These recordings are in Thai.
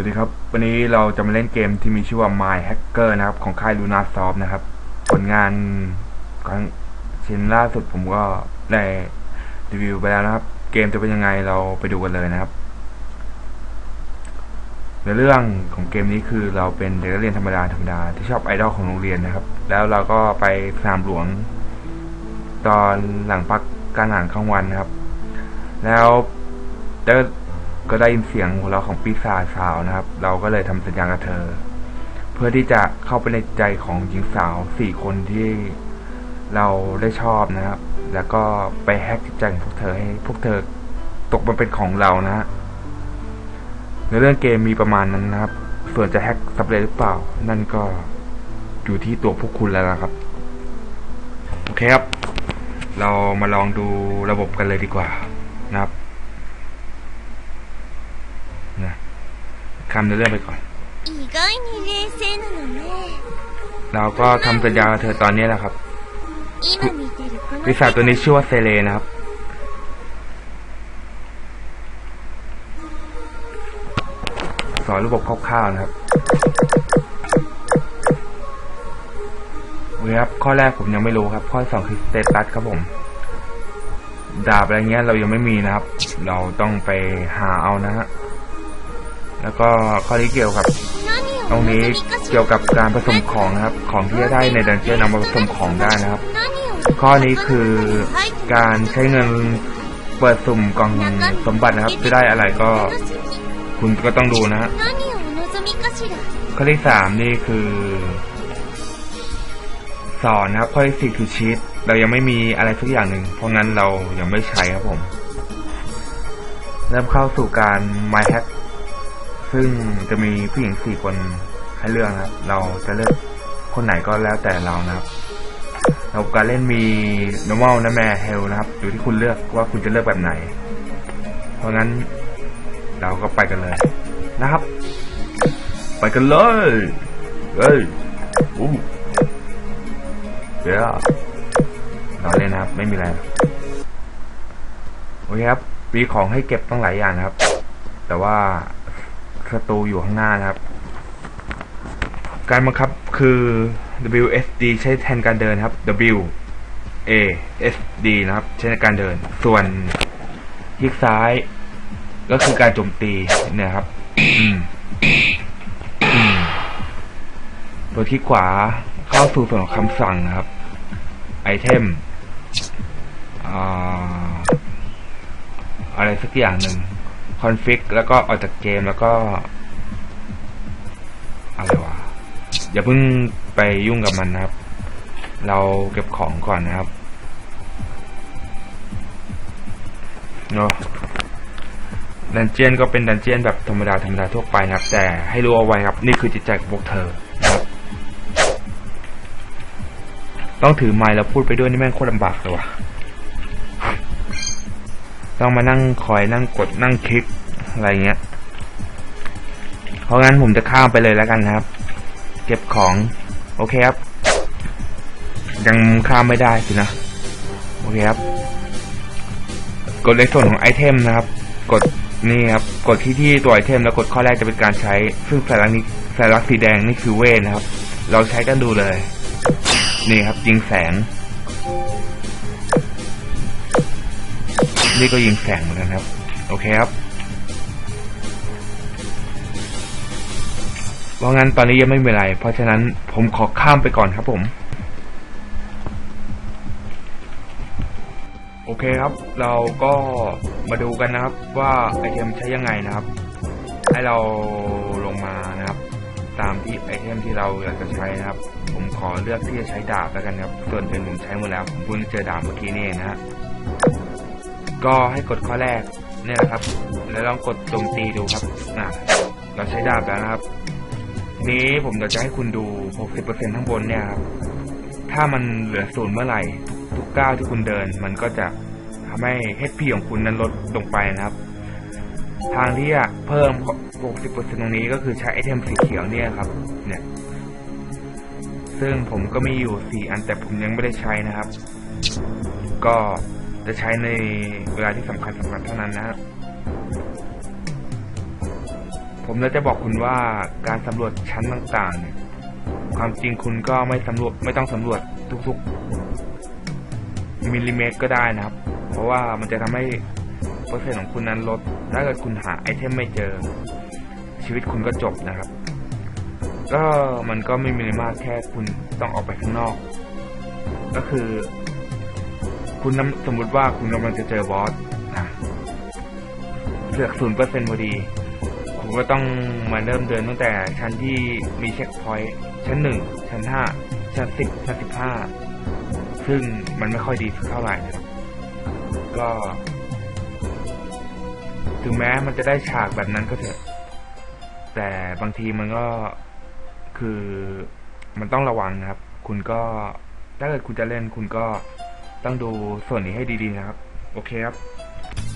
วัสดีครับ วันนี้เราจะมาเล่นเกมที่มีชื่อว่า My Hacker นะครับ ของค่าย Luna Soft นะครับ ผลงานครั้งชิ้นล่าสุดผมก็ได้รีวิวไปแล้วนะครับ เกมจะเป็นยังไงเราไปดูกันเลยนะครับในเรื่องของเกมนี้คือเราเป็นเด็กนักเรียนธรรมดาธรรมดาที่ชอบไอดอลของโรงเรียนนะครับ แล้วเราก็ไปสนามหลวง ตอนหลังพักการอ่านข้างวันนะครับ แล้วได้ ก็ได้ยินเสียงหัวเราะของปีศาจสาวนะครับ เราก็เลยทำสัญญากับเธอ เพื่อที่จะเข้าไปในใจของหญิงสาวสี่คนที่เราได้ชอบนะครับ แล้วก็ไปแฮกจิตใจของพวกเธอให้พวกเธอตกมาเป็นของเรานะฮะในเรื่องเกมมีประมาณนั้นนะครับ ส่วนจะแฮกสำเร็จหรือเปล่า นั่นก็อยู่ที่ตัวพวกคุณแล้วนะครับ โอเคครับ เรามาลองดูระบบกันเลยดีกว่านะครับนะคำเรื่อยไปก่อน เราก็ทำสัญญาเธอตอนนี้แหละครับวิสาตัวนี้ชื่อว่าเซเลนะครับ สอนระบบคร่าวๆนะครับเครับข้อแรกผมยังไม่รู้ครับ ข้อสองคือสเตตัสครับผม ดาบอะไรเงี้ยเรายังไม่มีนะครับ เราต้องไปหาเอานะฮะ แล้วก็ข้อนี้เกี่ยวกับตรงนี้เกี่ยวกับการผสมของนะครับ ของที่จะได้ในดันเจี้ยนนำมาผสมของได้นะครับ ข้อนี้คือการใช้เงินเปิดสุ่มกล่องสมบัตินะครับ จะได้อะไรก็ คุณก็ต้องดูนะฮะข้อที่สามนี่คือ สอนนะครับข้อที่สี่คือชีตเรายังไม่มีอะไรทุกอย่างหนึ่ง เพราะงั้นเรายังไม่ใช้ครับผม เริ่มเข้าสู่การ My Hack ซึ่งจะมีผู้หญิงสี่คนให้เลือกนะครับเราจะเลือกคนไหนก็แล้วแต่เรานะครับแล้วการเล่นมี normal นะแม่ hell นะครับอยู่ที่คุณเลือกว่าคุณจะเลือกแบบไหน เพราะงั้น เราก็ไปกันเลย นะครับ ไปกันเลยเฮ้ยอู้เดี๋ยวเราเล่นนะครับ ไม่มีอะไรโอเคครับมีของให้เก็บต้องหลายอย่างนะครับ แต่ว่า ศัตรูอยู่ข้างหน้านะครับ การบังคับคือ WSD ใช้แทนการเดินครับ W A S D นะครับ ใช้ในการเดิน ส่วนคลิกซ้าย ก็คือการโจมตีเนี่ยครับตัวที่ขวาเข้าสู่ส่วนของคำสั่งนะครับ ไอเทมออะไรสักอย่างหนึ่ง คอนฟิกแล้วก็ออกจากเกมแล้วก็อะไรวะอย่าเพิ่งไปยุ่งกับมันนะครับ เราเก็บของก่อนนะครับเนาะดันเจียนก็เป็นดันเจียนแบบธรรมดาธรรมดาทั่วไปนะครับ แต่ให้รู้เอาไว้ครับ นี่คือจิตใจของพวกเธอนะครับต้องถือไมค์แล้วพูดไปด้วยนี่แม่งโคตรลำบากเลยว่ะ ต้องมานั่งคอยนั่งกดนั่งคลิกอะไรเงี้ย เพราะงั้นผมจะข้ามไปเลยแล้วกันครับ เก็บของ โอเคครับ ยังข้ามไม่ได้สินะ โอเคครับ กดในส่วนของไอเทมนะครับ กดนี่ครับ กดที่ที่ตัวไอเทมแล้วกดข้อแรกจะเป็นการใช้ ซึ่งสัญลักษณ์นี้สัญลักษณ์สีแดงนี่คือเวทนะครับ เราใช้กันดูเลย นี่ครับ ยิงแสง นี่ก็ยิงแสงเหมือนกันครับ โอเคครับเพราะงั้นตอนนี้ยังไม่มีอะไร เพราะฉะนั้นผมขอข้ามไปก่อนครับผม โอเคครับ เราก็มาดูกันนะครับ ว่าไอเทมใช้ยังไงนะครับ ให้เราลงมานะครับ ตามที่ไอเทมที่เราอยากจะใช้นะครับ ผมขอเลือกที่จะใช้ดาบแล้วกันครับ ส่วนอื่นผมใช้หมดแล้ว ผมเพิ่งเจอดาบเมื่อกี้นี่เองนะฮะ ก็ให้กดข้อแรกเนี่ยนะครับ แล้วลองกดโจมตีดูครับอะเราใช้ดาบแล้วนะครับ นี้ผมจะให้คุณดู 60%ข้งบนเนี่ยครับ ถ้ามันเหลือศูนย์เมื่อไหร่ทุกก้าวที่คุณเดิน มันก็จะทำให้ HP ของคุณนั้นลดลงไปนะครับ ทางที่จะเพิ่ม 60%ตรงนี้ก็คือใช้ไอเทมสีเขียวเนี่ยครับ เนี่ย ซึ่งผมก็มีอยู่ 4 อันแต่ผมยังไม่ได้ใช้นะครับ ก็ จะใช้ในเวลาที่สำคัญสำคัญเท่านั้นนะครับผมเลยจะบอกคุณว่าการสำรวจชั้นต่างๆเนี่ยความจริงคุณก็ไม่สำรวจไม่ต้องสำรวจทุกๆมิลลิเมตรก็ได้นะครับ เพราะว่ามันจะทำให้เปอร์เซ็นต์ของคุณนั้นลด ถ้าเกิดคุณหาไอเทมไม่เจอ ชีวิตคุณก็จบนะครับ ก็มันก็ไม่มีอะไรมากแค่คุณต้องออกไปข้างนอก ก็คือ คุณนำสมมติว่าคุณกำลังจะเจอบอสนะเสือกศูนย์เปอร์เซ็นต์พอดีผมก็ต้องมาเริ่มเดินตั้งแต่ชั้นที่มีเช็คพอยต์ชั้นหนึ่งชั้นห้าชั้นสิบชั้นสิบห้าซึ่งมันไม่ค่อยดีเท่าไหร่ก็ ถึงแม้มันจะได้ฉากแบบนั้นก็เถอะ แต่บางทีมันก็คือมันต้องระวังนะครับ คุณก็ถ้าเกิดคุณจะเล่นคุณก็ ต้องดูส่วนนี้ให้ดีๆนะครับ โอเคครับ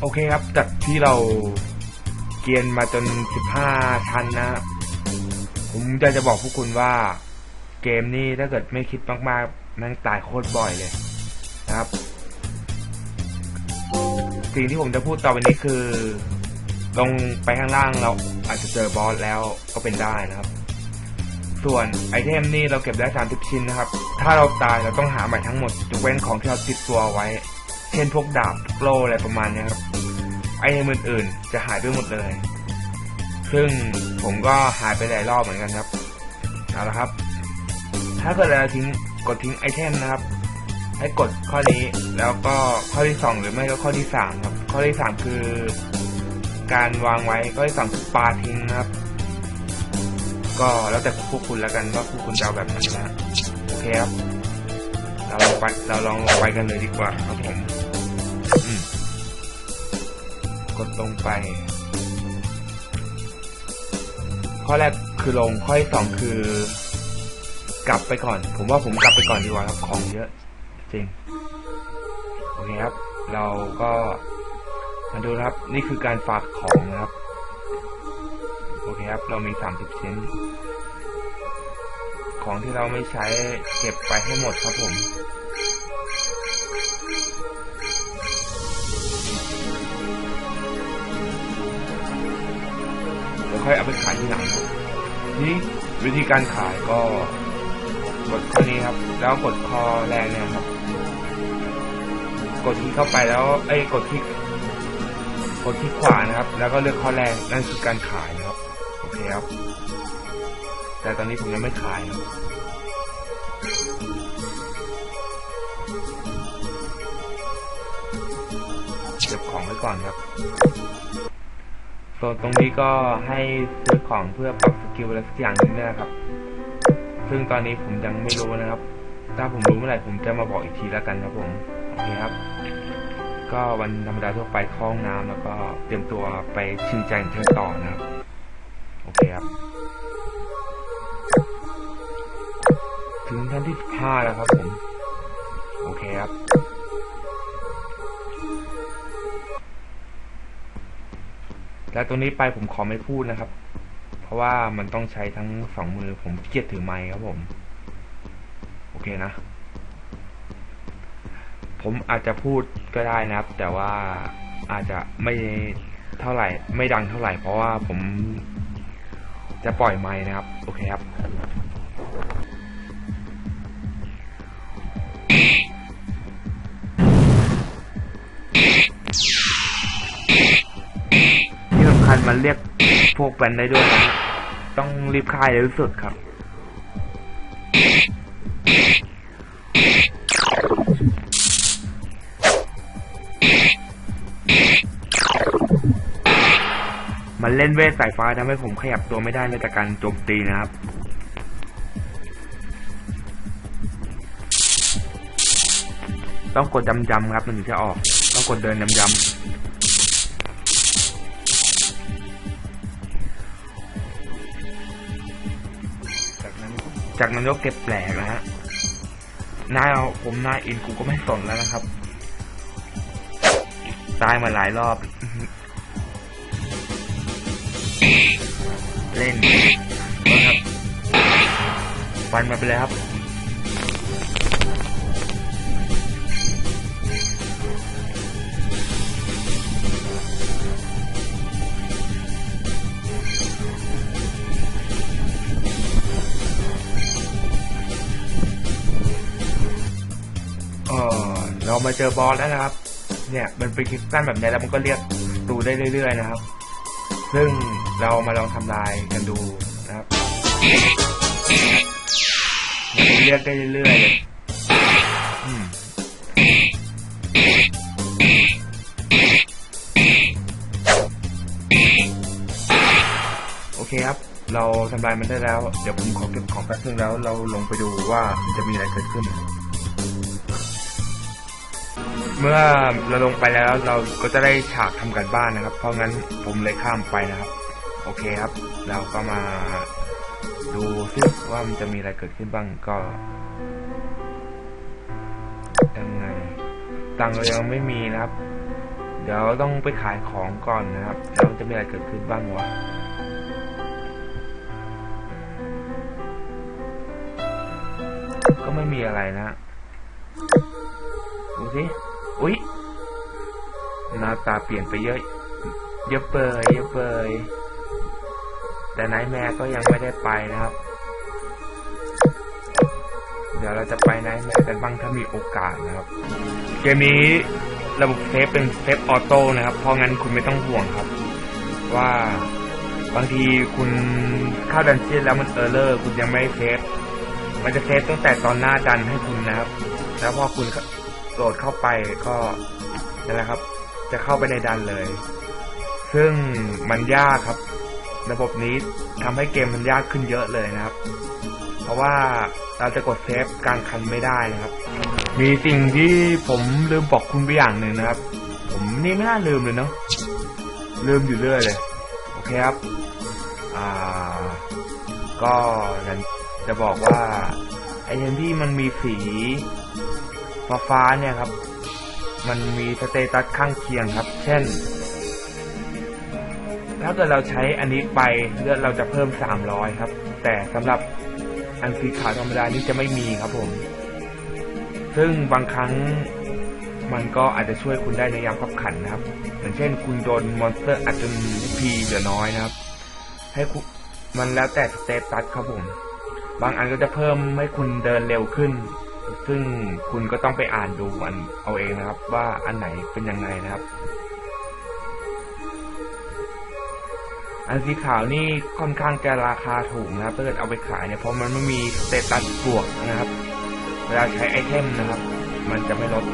โอเคครับ จากที่เราเกียนมาจน 15 ชั้นนะ ผมจะจะบอกพวกคุณว่าเกมนี้ถ้าเกิดไม่คิดมากๆนั่งตายโคตรบ่อยเลยนะครับ สิ่งที่ผมจะพูดต่อไปนี้คือลงไปข้างล่างเราอาจจะเจอบอสแล้วก็เป็นได้นะครับ ส่วนไอเทมนี่เราเก็บได้ 30 ชิ้นนะครับ ถ้าเราตายเราต้องหาใหม่ทั้งหมดยกเว้นของที่เราติดตัวไว้ เช่นพวกดาบโล่อะไรประมาณนี้ครับ ไอเทมอื่นๆ จะหายไปหมดเลย ซึ่งผมก็หายไปหลายรอบเหมือนกันครับ เอาละครับ ถ้าเกิดเราทิ้งกดทิ้งไอเทมนะครับ ให้กดข้อนี้แล้วก็ข้อที่สองหรือไม่ก็ข้อที่สามครับ ข้อที่สามคือ การวางไว้ข้อที่สองคือปาทิ้งนะครับ ก็แล้วแต่พวกคุณแล้วกันว่าพวกคุณจะเอาแบบไหนนะโอเคครับเราลองไปเราลองลงไปกันเลยดีกว่าครับผมกดลงไป ข้อแรกคือลงข้อที่สองคือกลับไปก่อน ผมว่าผมกลับไปก่อนดีกว่าครับของเยอะ จริง โอเคครับ เราก็มาดูครับ นี่คือการฝากของนะครับ โอเคครับ เรามี30ชิ้น ของที่เราไม่ใช้เก็บไปให้หมดครับผมเดี๋ยวค่อยเอาไปขายที่หลังนี่วิธีการขายก็กดข้อนี้ครับ แล้วกดคอแรงเนี่ยครับ กดที่เข้าไปแล้ว เอ้ยกดที่กดที่ขวานะครับ แล้วก็เลือกข้อแรกนั่นคือการขาย นะครับโอเครับแต่ตอนนี้ผมยังไม่ขายเก็บของไว้ก่อนครับส่วนตรงนี้ก็ให้ซื้อของเพื่อปรับสกิลอะไรสักอย่างหนึงนะครับ ซึ่งตอนนี้ผมยังไม่รู้นะครับ ถ้าผมรู้เมื่อไหร่ผมจะมาบอกอีกทีแล้วกันครับผม โอเคครับ ก็วันธรรมดาทั่วไปเข้องน้ำแล้วก็เตรียมตัวไปชิงแจงเธอต่อนะครับ ถึงชั้นที่ห้าแล้วครับผม โอเคครับ แล้วตรงนี้ไปผมขอไม่พูดนะครับ เพราะว่ามันต้องใช้ทั้งสองมือผมเกียจถือไม้ครับผม โอเคนะ ผมอาจจะพูดก็ได้นะครับ แต่ว่าอาจจะไม่เท่าไหร่ ไม่ดังเท่าไหร่ เพราะว่าผมจะปล่อยไม้นะครับ โอเคครับ ที่สำคัญมันเรียกพวกแบนได้ด้วยนะต้องรีบค่ายเร็วที่สุดครับ มันเล่นเวทสายฟ้าทำให้ผมขยับตัวไม่ได้เลยจากการโจมตีนะครับต้องกดจำๆครับมันถึงจะออก ต้องกดเดินจำๆ จากนั้นก็เก็บแปลกนะฮะนายเอาผมนายอินกูก็ไม่สนแล้วนะครับ ตายมาหลายรอบ เล่นนะครับฟันมาไปเลยครับ มาเจอบอสแล้วนะครับ เนี่ยมันเป็นคลิปสั้นแบบนี้แล้วมันก็เรียกตูได้เรื่อย ๆ นะครับ ซึ่งเรามาลองทำลายกันดูนะครับเรียกได้เรื่อยๆเลยโอเคครับ เราทำลายมันได้แล้ว เดี๋ยวผมขอเก็บของแป๊บนึงแล้ว เราลงไปดูว่ามันจะมีอะไรเกิดขึ้น เมื่อเราลงไปแล้วเราก็จะได้ฉากทำการบ้านนะครับ เพราะงั้นผมเลยข้ามไปนะครับ โอเคครับ เราก็มาดูซิว่ามันจะมีอะไรเกิดขึ้นบ้างก็ยังไงตังเรายังไม่มีนะครับ เดี๋ยวต้องไปขายของก่อนนะครับแล้วจะมีอะไรเกิดขึ้นบ้างวะก็ไม่มีอะไรนะดูสิ อุ๊ยหน้าตาเปลี่ยนไปเยอะ เยอะเปยเยอะเปยแต่ไนท์แมร์ก็ยังไม่ได้ไปนะครับ เดี๋ยวเราจะไปไนท์แมร์กันบ้างถ้ามีโอกาสนะครับ เกมนี้ระบบเซฟเป็นเซฟออโต้นะครับ เพราะงั้นคุณไม่ต้องห่วงครับ ว่าบางทีคุณเข้าดันเจียนแล้วมันเออร์เลอร์ คุณยังไม่เซฟ มันจะเซฟตั้งแต่ตอนหน้าดันให้คุณนะครับ แล้วพอคุณ โหลดเข้าไปก็นั่นแหละครับ จะเข้าไปในดันเลย ซึ่งมันยากครับ ระบบนี้ทำให้เกมมันยากขึ้นเยอะเลยนะครับ เพราะว่าเราจะกดเซฟกลางคันไม่ได้นะครับ มีสิ่งที่ผมลืมบอกคุณไปอย่างหนึ่งนะครับ ผมนี่ไม่น่าลืมเลยเนาะลืมอยู่เรื่อยเลย โอเคครับ อ่า ก็อย่างจะบอกว่าไอเทมที่มันมีสี ฟ้าๆเนี่ยครับ มันมีสเตตัสข้างเคียงครับ เช่น ถ้าเกิดเราใช้อันนี้ไปเลือดเราจะเพิ่ม 300 ครับ แต่สำหรับอันสีขาวธรรมดานี่จะไม่มีครับผม ซึ่งบางครั้งมันก็อาจจะช่วยคุณได้ในยามขับขันนะครับ อย่างเช่นคุณโดนมอนสเตอร์อาจจะมีพีเหลือน้อยนะครับ ให้คุณมันแล้วแต่สเตตัสครับผม บางอันก็จะเพิ่มให้คุณเดินเร็วขึ้น ซึ่งคุณก็ต้องไปอ่านดูอันเอาเองนะครับ ว่าอันไหนเป็นยังไงนะครับ อันสีขาวนี่ค่อนข้างจะราคาถูกนะครับถ้าเกิดเอาไปขายเนี่ยเพราะมันไม่มีสเตตัสบวกนะครับ เวลาใช้ไอเทมนะครับ มันจะไม่ลด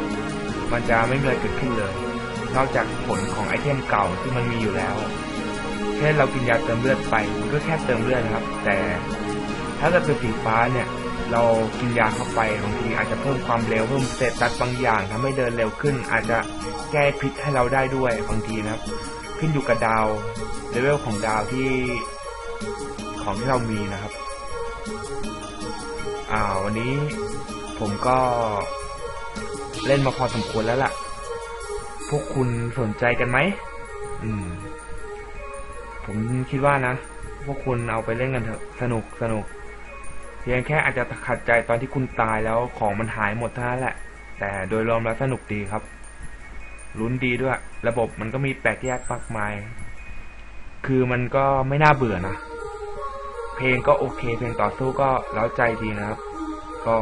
มันจะไม่มีอะไรเกิดขึ้นเลย นอกจากผลของไอเทมเก่าที่มันมีอยู่แล้วเช่นเรากินยาเติมเลือดไปมันก็แค่เติมเลือดนะครับ แต่ถ้าเกิดเป็นสีฟ้าเนี่ย เรากินยาเข้าไปบางทีอาจจะเพิ่มความเร็วเพิ่มสเตตัสบางอย่างทำให้เดินเร็วขึ้น อาจจะแก้พิษให้เราได้ด้วยบางทีนะครับ ขึ้นอยู่กับดาวเลเวลของดาวที่ของที่เรามีนะครับ อ่าวันนี้ผมก็เล่นมาพอสมควรแล้วล่ะ พวกคุณสนใจกันไหม อืม ผมคิดว่านะ พวกคุณเอาไปเล่นกันเถอะ สนุกสนุก เพียงแค่อาจจะขัดใจตอนที่คุณตายแล้วของมันหายหมดเท่านั้นแหละ แต่โดยรวมแล้วสนุกดีครับลุ้นดีด้วย ระบบมันก็มีแปลกแยกมากมาย คือมันก็ไม่น่าเบื่อนะ เพลงก็โอเค เพลงต่อสู้ก็เล้าใจดีนะครับ ก็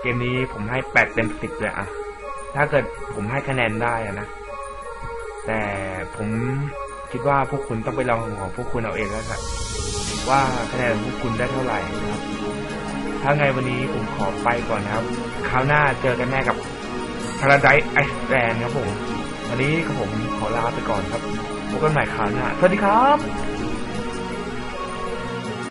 เกมนี้ผมให้แปดเต็มสิบเลยอะถ้าเกิดผมให้คะแนนได้อะนะ แต่ผมคิดว่าพวกคุณต้องไปลองของพวกคุณเอาเองแล้วกัน ว่าคะแนนของพวกคุณได้เท่าไหร่นะครับ ถ้าไงวันนี้ผมขอไปก่อนนะครับ คราวหน้าเจอกันแน่กับ Paradise Iceland ครับผม วันนี้กับผมขอลาไปก่อนครับพบกันใหม่คราวหน้า สวัสดีครับ